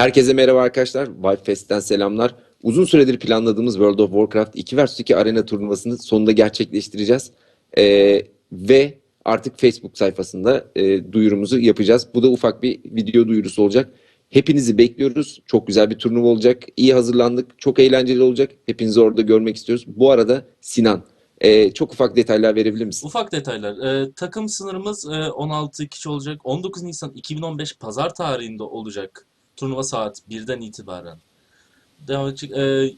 Herkese merhaba arkadaşlar. Vibe Fest'ten selamlar. Uzun süredir planladığımız World of Warcraft 2 vs 2 arena turnuvasını sonunda gerçekleştireceğiz. Ee, ve artık Facebook sayfasında e, duyurumuzu yapacağız. Bu da ufak bir video duyurusu olacak. Hepinizi bekliyoruz. Çok güzel bir turnuva olacak. İyi hazırlandık. Çok eğlenceli olacak. Hepinizi orada görmek istiyoruz. Bu arada Sinan, e, çok ufak detaylar verebilir misin? Ufak detaylar. Ee, takım sınırımız e, 16 kişi olacak. 19 Nisan 2015 pazar tarihinde olacak. Turnuva saat 1'den itibaren. Devam edecek. Ee,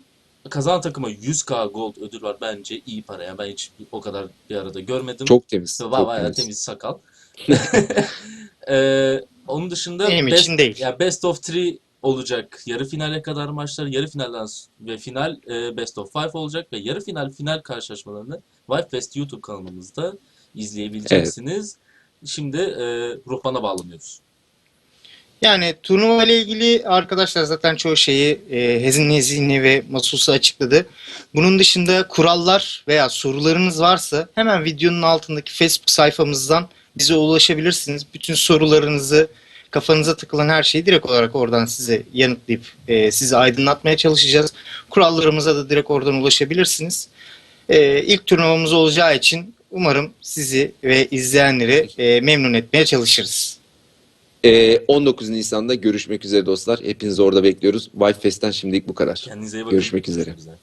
kazanan takıma 100k gold ödül var. Bence iyi para. Yani ben hiç o kadar bir arada görmedim. Çok temiz. Çok bayağı temiz. temiz sakal. Ee, onun dışında Benim best, için değil. ya best of 3 olacak. Yarı finale kadar maçlar, yarı finalden ve final e, best of 5 olacak ve yarı final final karşılaşmalarını Wildfest YouTube kanalımızda izleyebileceksiniz. Şimdi e, Ruhban'a bağlanıyoruz. Yani turnuva ile ilgili arkadaşlar zaten çoğu şeyi e, Hezin Hezini ve Masus'u açıkladı. Bunun dışında kurallar veya sorularınız varsa hemen videonun altındaki Facebook sayfamızdan bize ulaşabilirsiniz. Bütün sorularınızı, kafanıza takılan her şeyi direkt olarak oradan size yanıtlayıp e, sizi aydınlatmaya çalışacağız. Kurallarımıza da direkt oradan ulaşabilirsiniz. E, ilk turnuvamız olacağı için umarım sizi ve izleyenleri e, memnun etmeye çalışırız. Ee, 19 Nisan'da görüşmek üzere dostlar. Hepinizi orada bekliyoruz. Vibe Fest'ten şimdilik bu kadar. Kendinize iyi bakın. Görüşmek üzere. üzere.